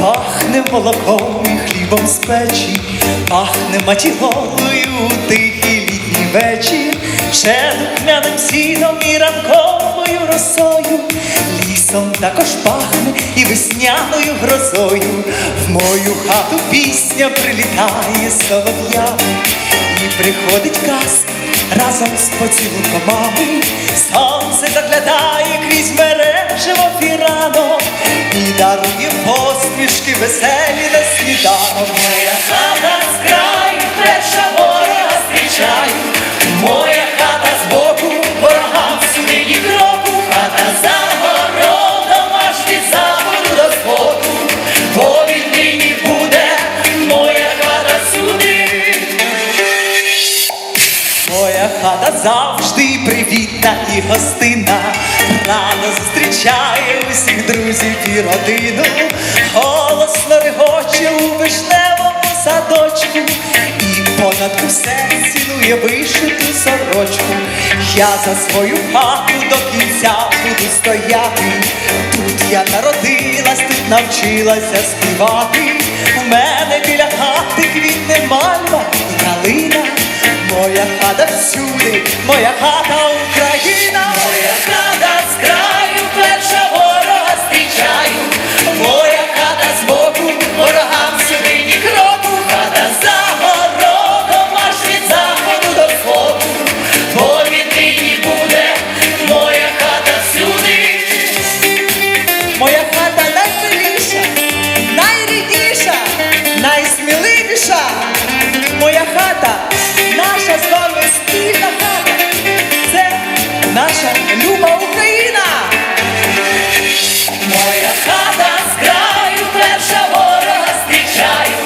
пахне молоком і хлібом з печі, пахне матігою у тихий літній вечір, ще духмяним сіном і ранковою росою, лісом також пахне і весняною грозою. В мою хату пісня прилітає солов'ями, і приходить казка разом з поцілунком мами. Сонце заглядає крізь мережево фірано і дарує посмішки веселі на сніданок. Хата завжди привітна і гостинна, рано зустрічає усіх друзів і родину, голосно регоче у вишневому садочку, і понад усе цінує вишиту сорочку. Я за свою хату до кінця буду стояти. Тут я народилась, тут навчилася співати. У мене біля хати квітне мальва. Моя хата всюди, моя люба Україна. Моя хата з краю, перша ворога зустрічаю.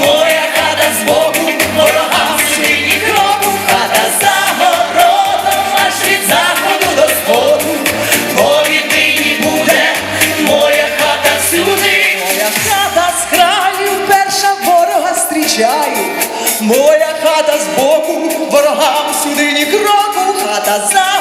Моя хата збоку, ворогам сюди ні кроку. Хата за городом, аж від заходу до сходу. Бо буде моя хата всюди. Моя хата з краю, перша ворога зустрічаю. Моя хата збоку, ворогам сюди ні кроку. Хата за